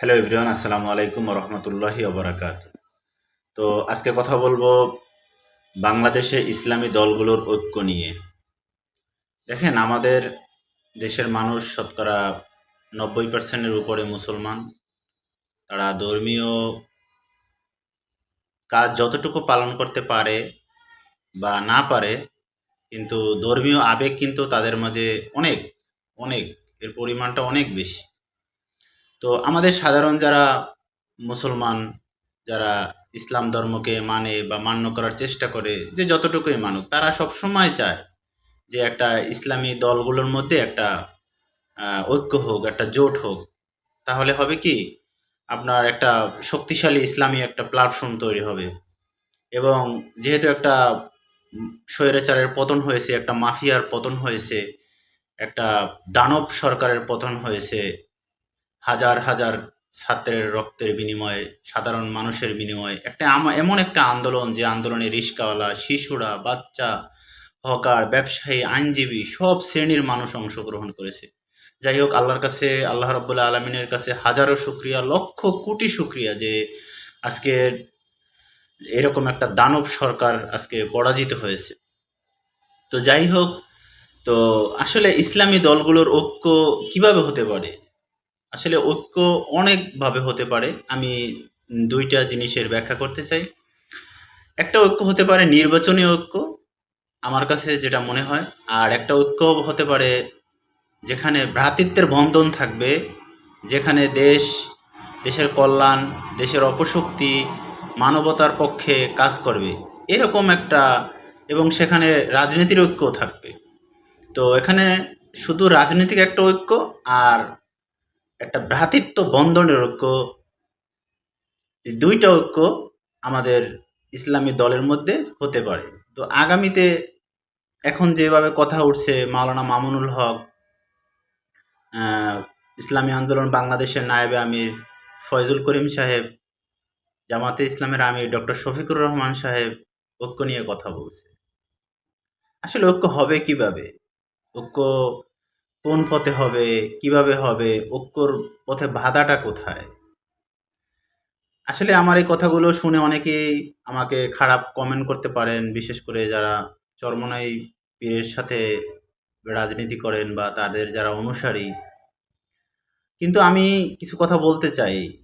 Hello everyone আসসালামু আলাইকুম রহমতুল্লাহি অবরাকাত তো আজকে কথা বলব বাংলাদেশে ইসলামী দলগুলোর ঐক্য নিয়ে। দেখেন, আমাদের দেশের মানুষ শতকরা নব্বই পার্সেন্টের উপরে মুসলমান। তারা ধর্মীয় কাজ যতটুকু পালন করতে পারে বা না পারে, কিন্তু ধর্মীয় আবেগ কিন্তু তাদের মাঝে অনেক অনেক। এর পরিমাণটা অনেক বেশি। তো আমাদের সাধারণ যারা মুসলমান, যারা ইসলাম ধর্মকে মানে বা মান্য করার চেষ্টা করে, যে যতটুকুই মানুক, তারা সবসময় চায় যে একটা ইসলামী দলগুলোর মধ্যে একটা ঐক্য হোক, একটা জোট হোক। তাহলে হবে কি, আপনার একটা শক্তিশালী ইসলামী একটা প্ল্যাটফর্ম তৈরি হবে। এবং যেহেতু একটা স্বৈরাচারের পতন হয়েছে, একটা মাফিয়ার পতন হয়েছে, একটা দানব সরকারের পতন হয়েছে হাজার হাজার ছাত্রের রক্তের বিনিময়ে, সাধারণ মানুষের বিনিময়ে একটা এমন একটা আন্দোলন যে আন্দোলনে রিস্কাওয়ালা, শিশুরা, বাচ্চা, হকার, ব্যবসায়ী, আইনজীবী সব শ্রেণির মানুষ অংশগ্রহণ করেছে। যাই হোক, আল্লাহর কাছে, আল্লাহ রব্বুল্লা আলমিনের কাছে হাজারো শুক্রিয়া, লক্ষ কোটি শুক্রিয়া যে আজকে এরকম একটা দানব সরকার আজকে পরাজিত হয়েছে। তো যাই হোক, তো আসলে ইসলামী দলগুলোর ঐক্য কীভাবে হতে পারে? আসলে ঐক্য অনেকভাবে হতে পারে। আমি দুইটা জিনিসের ব্যাখ্যা করতে চাই। একটা ঐক্য হতে পারে নির্বাচনী ঐক্য, আমার কাছে যেটা মনে হয়, আর একটা ঐক্য হতে পারে যেখানে ভ্রাতৃত্বের বন্ধন থাকবে, যেখানে দেশ, দেশের কল্যাণ, দেশের অপশক্তি, মানবতার পক্ষে কাজ করবে। এরকম একটা, এবং সেখানে রাজনীতির ঐক্য থাকবে। তো এখানে শুধু রাজনৈতিক একটা ঐক্য, আর একটা ভ্রাতৃত্ব বন্ধনের ঐক্য। এই দুইটা ঐক্য আমাদের ইসলামী দলের মধ্যে হতে পারে। তো আগামীতে এখন যেভাবে কথা উঠছে, মাওলানা মামুনুল হক ইসলামী আন্দোলন বাংলাদেশের নায়েবে আমির ফয়জুল করিম সাহেব, জামাতে ইসলামের আমির ডক্টর শফিকুর রহমান সাহেব ঐক্য নিয়ে কথা বলছে। আসলে ঐক্য হবে কীভাবে? ঐক্য কোন পথে হবে, কীভাবে হবে ঐক্যর পথে বাধাটা কোথায়? আসলে আমার এই কথাগুলো শুনে অনেকেই আমাকে খারাপ কমেন্ট করতে পারেন, বিশেষ করে যারা চরমনাই পীরের সাথে রাজনীতি করেন বা তাদের যারা অনুসারী। কিন্তু আমি কিছু কথা বলতে চাই।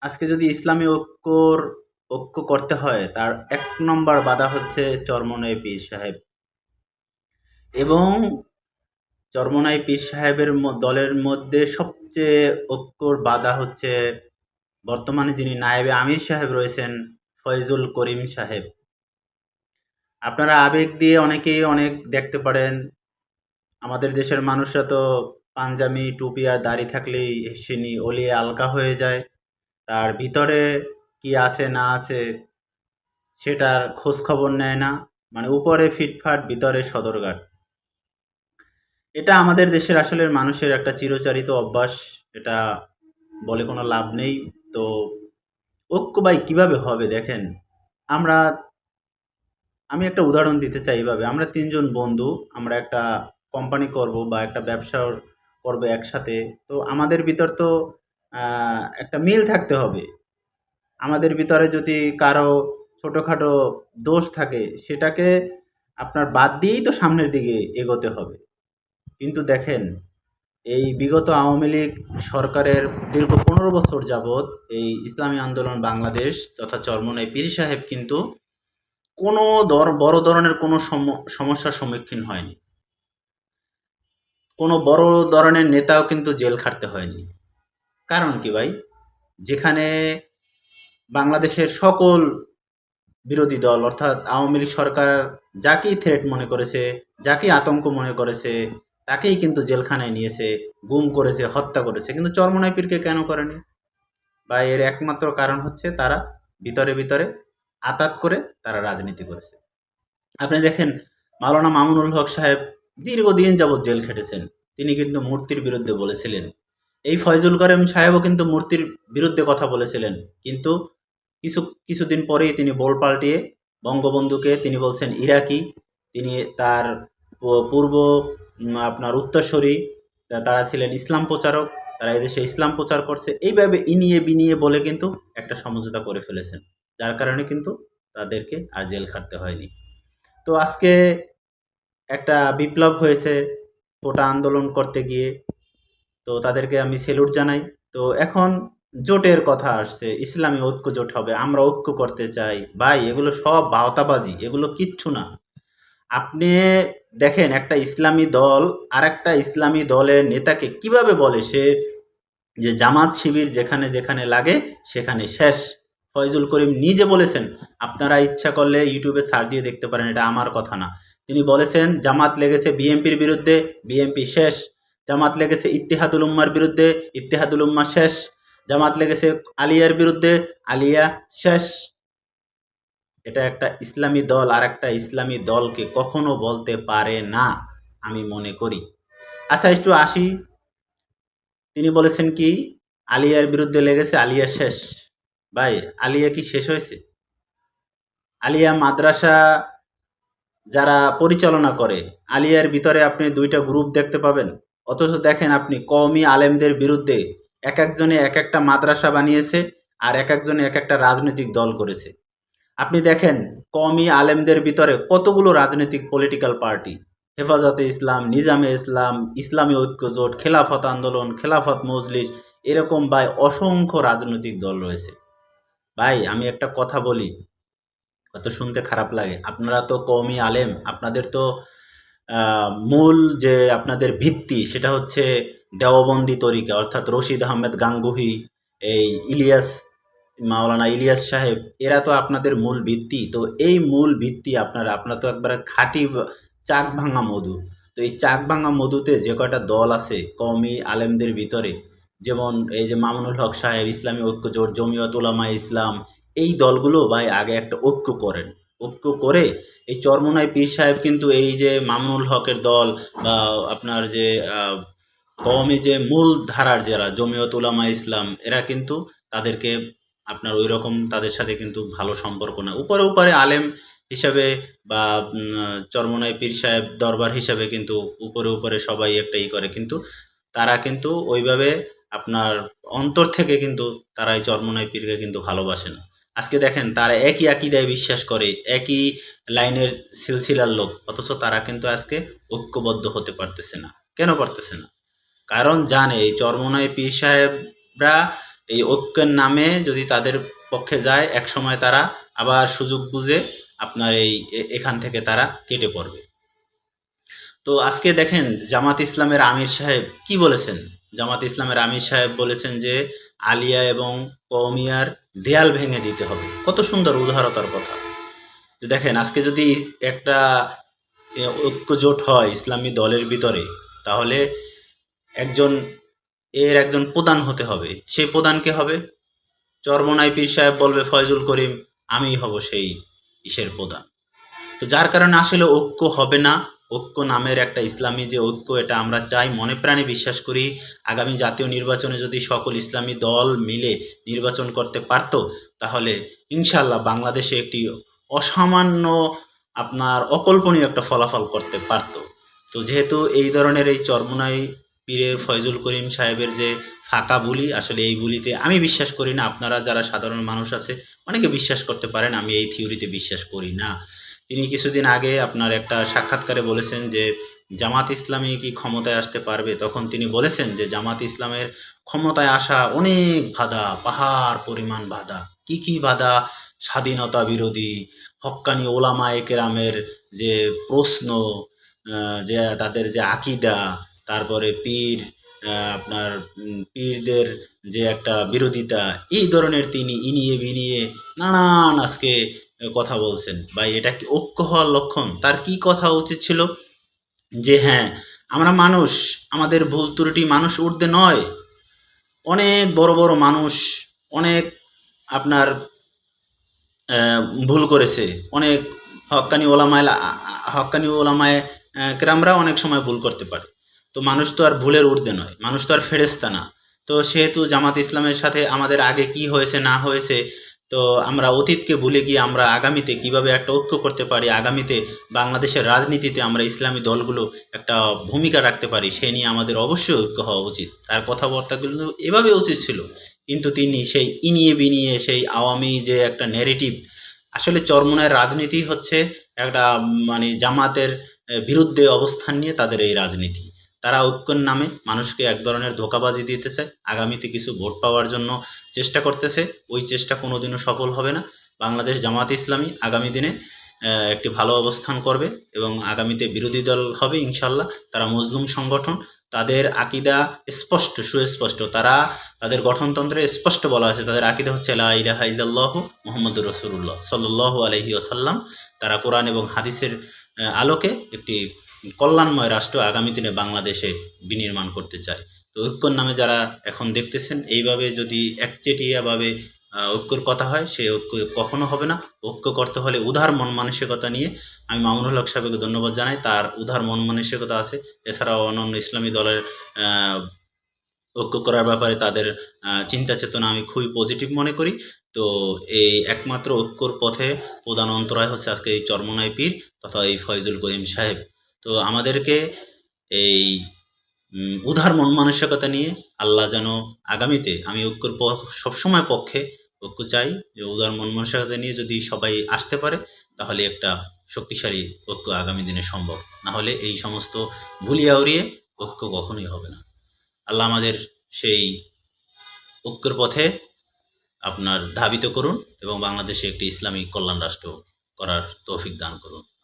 আজকে যদি ইসলামী ঐক্যর ঐক্য করতে হয়, তার এক নম্বর বাধা হচ্ছে চরমনাই পীর সাহেব। এবং চরমনাই পীর সাহেবের দলের মধ্যে সবচেয়ে ঐক্যর বাধা হচ্ছে বর্তমানে যিনি নায়েবে আমির সাহেব রয়েছেন, ফয়জুল করিম সাহেব। আপনারা আবেগ দিয়ে অনেকেই অনেক দেখতে পারেন, আমাদের দেশের মানুষরা তো পাঞ্জাবি, টুপি আর দাড়ি থাকলেই সিনি অলিয়ে আলকা হয়ে যায়, তার ভিতরে কি আছে না আছে সেটার খোঁজ খবর নেয় না মানে উপরে ফিটফাট, ভিতরে সদরঘাট। এটা আমাদের দেশের আসলে মানুষের একটা চিরচারিত অভ্যাস। এটা বলে কোনো লাভ নেই। তো ঐক্য ভাই, কীভাবে হবে দেখেন? আমরা, আমি একটা উদাহরণ দিতে চাই এভাবে। আমরা তিনজন বন্ধু, আমরা একটা কোম্পানি করব বা একটা ব্যবসা করব একসাথে। তো আমাদের ভিতর তো একটা মিল থাকতে হবে। আমাদের ভিতরে যদি কারও ছোটোখাটো দোষ থাকে, সেটাকে আপনার বাদ দিয়েই তো সামনের দিকে এগোতে হবে। কিন্তু দেখেন, এই বিগত আওয়ামী লীগ সরকারের দীর্ঘ পনেরো বছর যাবৎ এই ইসলামী আন্দোলন বাংলাদেশ তথা চরমনাই পীর সাহেব কিন্তু কোনো দর, বড় ধরনের কোনো সম- সমস্যার সম্মুখীন হয়নি। কোনো বড় ধরনের নেতাও কিন্তু জেল খাটতে হয়নি। কারণ কি ভাই? যেখানে বাংলাদেশের সকল বিরোধী দল, অর্থাৎ আওয়ামী লীগ সরকার যাকেই থ্রেট মনে করেছে, যাকেই আতঙ্ক মনে করেছে তাকেই কিন্তু জেলখানায় নিয়েছে গুম করেছে, হত্যা করেছে। কিন্তু চরমনাই পীরকে কেন করেনি? বা এর একমাত্র কারণ হচ্ছে তারা ভিতরে ভিতরে আতাত করে তারা রাজনীতি করেছে। আপনি দেখেন, মাওলানা মামুনুল হক সাহেব দীর্ঘদিন যাবৎ জেল খেটেছেন। তিনি কিন্তু মূর্তির বিরুদ্ধে বলেছিলেন। এই ফয়জুল করিম সাহেবও কিন্তু মূর্তির বিরুদ্ধে কথা বলেছিলেন। কিন্তু কিছু, কিছুদিন পরেই তিনি বোল পাল্টিয়ে বঙ্গবন্ধুকে, তিনি বলছেন, ইরাকি তিনি তার পূর্ব আপনার উত্তরসূরি তারা ছিলেন ইসলাম প্রচারক, তারা এদেশে ইসলাম প্রচার করছে। এইভাবে ইনিয়ে বিনিয়ে বলে কিন্তু একটা সমঝোতা করে ফেলেছেন, যার কারণে কিন্তু তাদেরকে আর জেল খাটতে হয়নি। তো আজকে একটা বিপ্লব হয়েছে কোটা আন্দোলন করতে গিয়ে, তো তাদেরকে আমি সেলুট জানাই। তো এখন জোটের কথা আসছে, ইসলামী ঐক্য জোট হবে, আমরা ঐক্য করতে চাই। ভাই, এগুলো সব বাহতাবাজি এগুলো কিচ্ছু না। আপনি দেখেন একটা ইসলামী দল আর একটা ইসলামী দলের নেতাকে কীভাবে বলে সে যে জামাত শিবির যেখানে যেখানে লাগে সেখানে শেষ। ফয়জুল করিম নিজে বলেছেন, আপনারা ইচ্ছা করলে ইউটিউবে সার্চ দিয়ে দেখতে পারেন, এটা আমার কথা না। তিনি বলেছেন, জামাত লেগেছে বিএনপির বিরুদ্ধে, বিএনপি শেষ। জামাত লেগেছে ইত্তেহাদুল উম্মার বিরুদ্ধে, ইত্তেহাদুল উম্মা শেষ। জামাত লেগেছে আলিয়ার বিরুদ্ধে, আলিয়া শেষ। এটা একটা ইসলামী দল আর একটা ইসলামী দলকে কখনো বলতে পারে না, আমি মনে করি। আচ্ছা একটু আসি। তিনি বলেছেন কি, আলিয়ার বিরুদ্ধে লেগেছে, আলিয়া শেষ। ভাই, আলিয়া কি শেষ হয়েছে? আলিয়া মাদ্রাসা যারা পরিচালনা করে, আলিয়ার ভিতরে আপনি দুইটা গ্রুপ দেখতে পাবেন। অথচ দেখেন আপনি, কওমি আলেমদের বিরুদ্ধে এক একজনে এক একটা মাদ্রাসা বানিয়েছে আর এক একজনে এক একটা রাজনৈতিক দল করেছে। আপনি দেখেন, কওমি আলেমদের ভিতরে কতগুলো রাজনৈতিক পলিটিক্যাল পার্টি হেফাজতে ইসলাম, নিজামে ইসলাম, ইসলামী ঐক্য জোট, খেলাফত আন্দোলন, খেলাফত মজলিস, এরকম ভাই অসংখ্য রাজনৈতিক দল রয়েছে। ভাই, আমি একটা কথা বলি। কত শুনতে খারাপ লাগে। আপনারা তো কওমি আলেম, আপনাদের তো মূল যে আপনাদের ভিত্তি, সেটা হচ্ছে দেওবন্দি তরিকা, অর্থাৎ রশিদ আহমেদ গাঙ্গুহি, এই ইলিয়াস মাওলানা ইলিয়াস সাহেব, এরা তো আপনাদের মূল ভিত্তি। তো এই মূল ভিত্তি আপনারা আপনারা তো একবারে খাঁটি চাক ভাঙা মধু। তো এই চাক ভাঙা মধুতে যে কয়টা দল আছে, কওমি আলেমদের ভিতরে, যেমন এই যে মামুনুল হক সাহেব, ইসলামী ঐক্য জোট, জমিয়ত উলামা ইসলাম, এই দলগুলো ভাই আগে একটা ঐক্য করেন। ঐক্য করে এই চরমোনাই পীর সাহেব কিন্তু এই যে মামুনুল হকের দল বা আপনার যে কওমি যে মূল ধারার যারা, জমিয়ত উলামা ইসলাম, এরা কিন্তু তাদেরকে আপনার ওই রকম তাদের সাথে কিন্তু ভালো সম্পর্ক না। উপরে উপরে আলেম হিসাবে বা উম, চরমোনাই পীর সাহেব দরবার হিসাবে কিন্তু উপরে উপরে সবাই একটা ই করে। কিন্তু তারা কিন্তু ওইভাবে আপনার অন্তর থেকে কিন্তু তারা এই চরমোনাই পীরকে কিন্তু ভালোবাসে না। আজকে দেখেন তারা একই একই আকিদায় বিশ্বাস করে একই লাইনের সিলসিলার লোক অথচ তারা কিন্তু আজকে ঐক্যবদ্ধ হতে পারতেছে না। কেন পারতেছে না? কারণ জানে এই চরমোনাই পীর সাহেবরা এই ঐক্যের নামে যদি তাদের পক্ষে যায় এক সময় তারা আবার সুযোগ বুঝে আপনার এই এখান থেকে তারা কেটে পড়বে। তো আজকে দেখেন জামাত ইসলামের আমির সাহেব কি বলেছেন? জামাত ইসলামের আমির সাহেব বলেছেন যে, আলিয়া এবং কৌমিয়ার দেয়াল ভেঙে দিতে হবে। কত সুন্দর উদাহরতার কথা। দেখেন, আজকে যদি একটা ঐক্যজোট হয় ইসলামী দলের ভিতরে, তাহলে একজন এর একজন প্রধান হতে হবে। সেই প্রধানকে হবে? চরমনাই পীর সাহেব বলবে, ফয়জুল করিম, আমিই হব সেই ইসের প্রধান। তো যার কারণে আসলে ঐক্য হবে না। ঐক্য নামের একটা ইসলামী যে ঐক্য, এটা আমরা চাই। মনে প্রাণে বিশ্বাস করি, আগামী জাতীয় নির্বাচনে যদি সকল ইসলামী দল মিলে নির্বাচন করতে পারতো, তাহলে ইনশাল্লাহ বাংলাদেশে একটি অসামান্য, আপনার অকল্পনীয় একটা ফলাফল করতে পারতো। তো যেহেতু এই ধরনের এই চরমোনাই পীরে ফয়জুল করিম সাহেবের যে ফাঁকা বুলি, আসলে এই বুলিতে আমি বিশ্বাস করি না। আপনারা যারা সাধারণ মানুষ আছে, অনেকে বিশ্বাস করতে পারেন, আমি এই থিওরিতে বিশ্বাস করি না। তিনি কিছুদিন আগে আপনার একটা সাক্ষাৎকারে বলেছেন যে, জামাত ইসলামী কি ক্ষমতায় আসতে পারবে? তখন তিনি বলেছেন যে, জামাত ইসলামের ক্ষমতায় আসা অনেক বাধা, পাহাড় পরিমাণ বাধা। কি কি বাধা? স্বাধীনতা বিরোধী, হক্কানি ওলামায়ে কেরামের যে প্রশ্ন যে তাদের যে আকিদা তারপরে পীর আপনার পীরদের যে একটা বিরোধিতা, এই ধরনের তিনি ইনিয়ে বিনিয়ে নানান আজকে কথা বলছেন। ভাই, এটা কি ঐক্য হওয়ার লক্ষণ? তার কি কথা উচিত ছিল? যে হ্যাঁ আমরা মানুষ, আমাদের ভুল ত্রুটি মানুষ উঠতে নয়। অনেক বড় বড় মানুষ, অনেক আপনার ভুল করেছে। অনেক হক্কানি ওলামায় হক্কানি ওলামায় কেরামরা অনেক সময় ভুল করতে পারে। তো মানুষ তো আর ভুলের ঊর্ধ্বে নয়, মানুষ তো আর ফেরেস্তা না। তো সেহেতু জামাত ইসলামের সাথে আমাদের আগে কি হয়েছে, না হয়েছে, তো আমরা অতীতকে ভুলে গিয়ে আমরা আগামীতে কীভাবে একটা ঐক্য করতে পারি, আগামীতে বাংলাদেশের রাজনীতিতে আমরা ইসলামী দলগুলো একটা ভূমিকা রাখতে পারি, সে নিয়ে আমাদের অবশ্যই ঐক্য হওয়া উচিত। তার কথাবার্তাগুলো এভাবে উচিত ছিল, কিন্তু তিনি সেই ইনিয়ে বিনিয়ে, সেই আওয়ামী যে একটা ন্যারেটিভ আসলে চরমনায় রাজনীতি হচ্ছে একটা মানে জামাতের বিরুদ্ধে অবস্থান নিয়ে তাদের এই রাজনীতি। তারা ঐক্যের নামে মানুষকে এক ধরনের ধোকাবাজি দিতেছে আগামীতে কিছু ভোট পাওয়ার জন্য চেষ্টা করতেছে। ওই চেষ্টা কোনোদিনও সফল হবে না। বাংলাদেশ জামাত ইসলামী আগামী দিনে একটি ভালো অবস্থান করবে এবং আগামীতে বিরোধী দল হবে ইনশাল্লাহ তারা মজলুম সংগঠন। তাদের আকিদা স্পষ্ট, সুস্পষ্ট। তারা, তাদের গঠনতন্ত্রে স্পষ্ট বলা আছে তাদের আকিদা হচ্ছে লা মুহাম্মদুর রসুল্লাহ সাল্লাল্লাহু আলহি আসাল্লাম তারা কোরআন এবং হাদিসের আলোকে একটি কল্যাণময় রাষ্ট্র আগামী দিনে বাংলাদেশে বিনির্মাণ করতে চায়। তো ঐক্যর নামে যারা এখন দেখতেছেন, এইভাবে যদি একচেটিয়াভাবে ঐক্যর কথা হয়, সে ঐক্য কখনো হবে না। ঐক্য করতে হলে উদার মন মানসিকতা নিয়ে আমি মামুনুল হক সাহেবকে ধন্যবাদ জানাই। তার উদার মন মানসিকতা আছে। এছাড়াও অন্যান্য ইসলামী দলের ঐক্য করার ব্যাপারে তাদের চিন্তা চেতনা আমি খুবই পজিটিভ মনে করি। তো এই একমাত্র ঐক্যর পথে প্রধান অন্তরায় হচ্ছে আজকে এই চরমনাই পীর তথা এই ফয়জুল করিম সাহেব। তো আমাদেরকে এই উদার মন মানসিকতা নিয়ে আল্লাহ যেন আগামীতে, আমি ঐক্যর সবসময় পক্ষে ঐক্য চাই যে উদার মন মানসিকতা নিয়ে যদি সবাই আসতে পারে, তাহলে একটা শক্তিশালী ঐক্য আগামী দিনে সম্ভব। না হলে এই সমস্ত ভুলিয়া উড়িয়ে ঐক্য কখনোই হবে না। আল্লাহ আমাদের সেই ঐক্যর পথে আপনার ধাবিত করুন এবং বাংলাদেশে একটি ইসলামিক কল্যাণ রাষ্ট্র করার তৌফিক দান করুন।